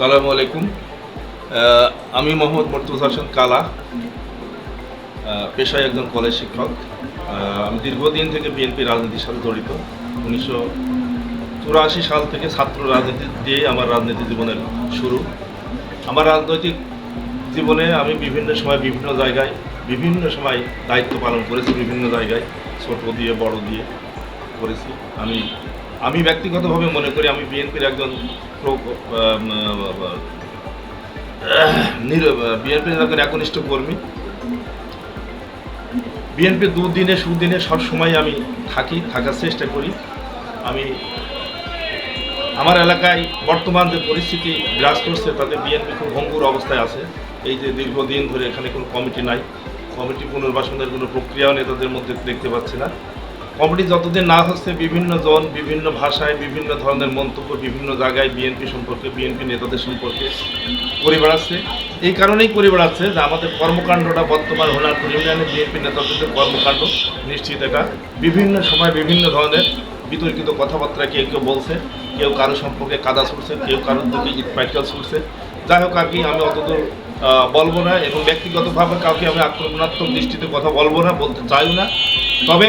সালামু আলাইকুম। আমি মোহাম্মদ মর্তুজ হাসান কালা পেশায় একজন কলেজ শিক্ষক। আমি দীর্ঘদিন থেকে বিএনপি রাজনীতির সাথে জড়িত। উনিশশো চুরাশি সাল থেকে ছাত্র রাজনীতি দিয়ে আমার রাজনীতি জীবনের শুরু। আমার রাজনৈতিক জীবনে আমি বিভিন্ন সময় বিভিন্ন জায়গায়, বিভিন্ন সময় দায়িত্ব পালন করেছি, বিভিন্ন জায়গায়, ছোট দিয়ে, বড় দিয়ে করেছি। আমি আমি ব্যক্তিগতভাবে মনে করি আমি বিএনপির একজন বিএনপির একজন একনিষ্ঠ কর্মী। বিএনপির দুদিনে সুদিনে সবসময় আমি থাকি, থাকার চেষ্টা করি। আমি আমার এলাকায় বর্তমান যে পরিস্থিতি বিরাজ করছে, তাতে বিএনপি খুব ভঙ্গুর অবস্থায় আছে। এই যে দীর্ঘদিন ধরে এখানে কোনো কমিটি নাই, কমিটি পুনর্বাসনের কোনো প্রক্রিয়াও নেতাদের মধ্যে দেখতে পাচ্ছি না। কমিটি যতদিন না হচ্ছে, বিভিন্ন জন, বিভিন্ন ভাষায়, বিভিন্ন ধরনের মন্তব্য, বিভিন্ন জায়গায় বিএনপি সম্পর্কে, বিএনপি নেতাদের সম্পর্কে করে বেড়াচ্ছে এই কারণেই করে বেড়াচ্ছে যে আমাদের কর্মকাণ্ডটা বর্তমান হোনারপুর ইউনিয়নে বিএনপি নেতাদের কর্মকাণ্ড নিশ্চিত এটা। বিভিন্ন সময় বিভিন্ন ধরনের বিতর্কিত কথাবার্তা কেউ কেউ বলছে, কেউ কারও সম্পর্কে কাদা ছুটছে কেউ কারোর দিকে ইট পাইকাল ছুটছে যাই হোক আর কি, আমি অতদূর বলব না এবং ব্যক্তিগতভাবে কাউকে আমি আক্রমণাত্মক দৃষ্টিতে কথা বলব না, বলতে চাই না। তবে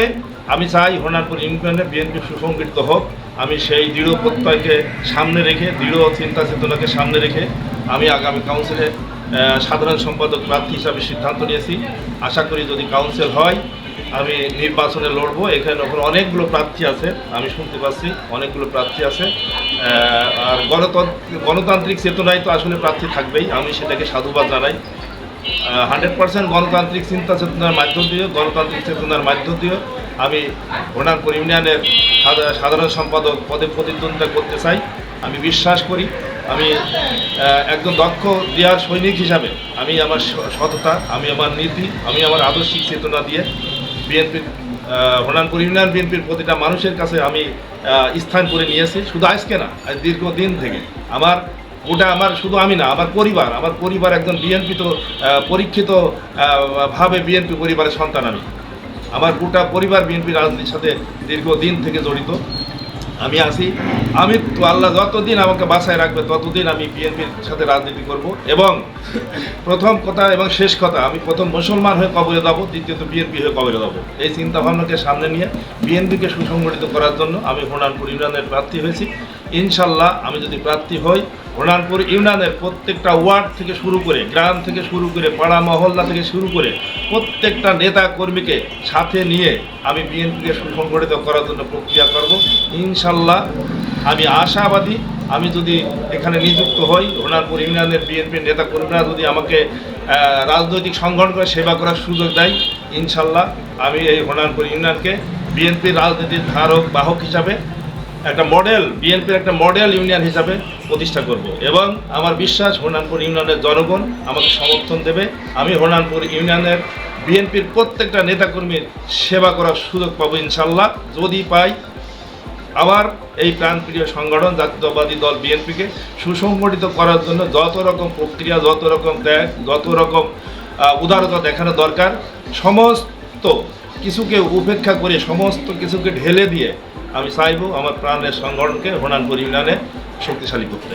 আমি চাই হোনারপুর ইউনিয়নে বিএনপি সুসংগঠিত হোক। আমি সেই দৃঢ় প্রত্যয়কে সামনে রেখে, দৃঢ় চিন্তা চেতনাকে সামনে রেখে আমি আগামী কাউন্সিলে সাধারণ সম্পাদক প্রার্থী হিসাবে সিদ্ধান্ত নিয়েছি। আশা করি যদি কাউন্সিল হয়, আমি নির্বাচনে লড়বো। এখানে ওখানে অনেকগুলো প্রার্থী আছে, আমি শুনতে পাচ্ছি, অনেকগুলো প্রার্থী আছে। আর গণতন্ত্র গণতান্ত্রিক চেতনায় তো আসলে প্রার্থী থাকবেই। আমি সেটাকে সাধুবাদ জানাই। হান্ড্রেড পার্সেন্ট গণতান্ত্রিক চিন্তা চেতনার মাধ্যম দিয়ে, গণতান্ত্রিক চেতনার মাধ্যম দিয়ে আমি হোনারপুর ইউনিয়নের সাধারণ সম্পাদক পদে প্রতিদ্বন্দ্বিতা করতে চাই। আমি বিশ্বাস করি, আমি একজন দক্ষ দেওয়ার সৈনিক হিসাবে আমি আমার সততা, আমি আমার নীতি, আমি আমার আদর্শিক চেতনা দিয়ে বিএনপির হোনারপুর ইউনিয়ন বিএনপির প্রতিটা মানুষের কাছে আমি স্থান করে নিয়েছি। শুধু আজকে না দীর্ঘদিন থেকে আমার ওটা আমার শুধু আমি না, আমার পরিবার আমার পরিবার একজন বিএনপি তো পরীক্ষিত ভাবে বিএনপি পরিবারের সন্তান আমি। আমার গোটা পরিবার বিএনপি রাজনীতির সাথে দীর্ঘদিন থেকে জড়িত। আমি আছি। আমি তো আল্লাহ যতদিন আমাকে বাসায় রাখবে, ততদিন আমি বিএনপির সাথে রাজনীতি করব এবং প্রথম কথা এবং শেষ কথা, আমি প্রথম মুসলমান হয়ে কবরে যাব, দ্বিতীয়ত বিএনপি হয়ে কবরে যাব। এই চিন্তা ভাবনাকে সামনে নিয়ে বিএনপিকে সুসংগঠিত করার জন্য আমি হোনারপুর ইউনিয়নের প্রার্থী হয়েছি। ইনশাল্লাহ আমি যদি প্রার্থী হই হোনারপুর ইউনিয়নের প্রত্যেকটা ওয়ার্ড থেকে শুরু করে গ্রাম থেকে শুরু করে পাড়া মহল্লা থেকে শুরু করে প্রত্যেকটা নেতা কর্মীকে সাথে নিয়ে আমি বিএনপিকে সুসংগঠিত করার জন্য প্রক্রিয়া করব। ইনশাল্লাহ আমি আশাবাদী, আমি যদি এখানে নিযুক্ত হই হোনারপুর ইউনিয়নের বিএনপির নেতা কর্মীরা যদি আমাকে রাজনৈতিক সংগঠন করে সেবা করার সুযোগ দেয়, ইনশাল্লাহ আমি এই হোনারপুর ইউনিয়নকে বিএনপির রাজনীতির ধারক, বাহক হিসাবে একটা মডেল বিএনপির একটা মডেল ইউনিয়ন হিসাবে প্রতিষ্ঠা করব। এবং আমার বিশ্বাস, হোনানপুর ইউনিয়নের জনগণ আমাকে সমর্থন দেবে। আমি হোনানপুর ইউনিয়নের বিএনপির প্রত্যেকটা নেতাকর্মীর সেবা করার সুযোগ পাবো ইনশাল্লাহ। যদি পাই আবার এই প্রাণপ্রিয় সংগঠন, জাতীয়তাবাদী দল বিএনপিকে সুসংগঠিত করার জন্য যত রকম প্রক্রিয়া, যত রকম ত্যাগ, যত রকম উদারতা দেখানো দরকার, সমস্ত কিছুকে উপেক্ষা করে, সমস্ত কিছুকে ঢেলে দিয়ে আমি চাইব আমার প্রাণের সংগঠনকে হোনান পরিমাণে শক্তিশালী করতে।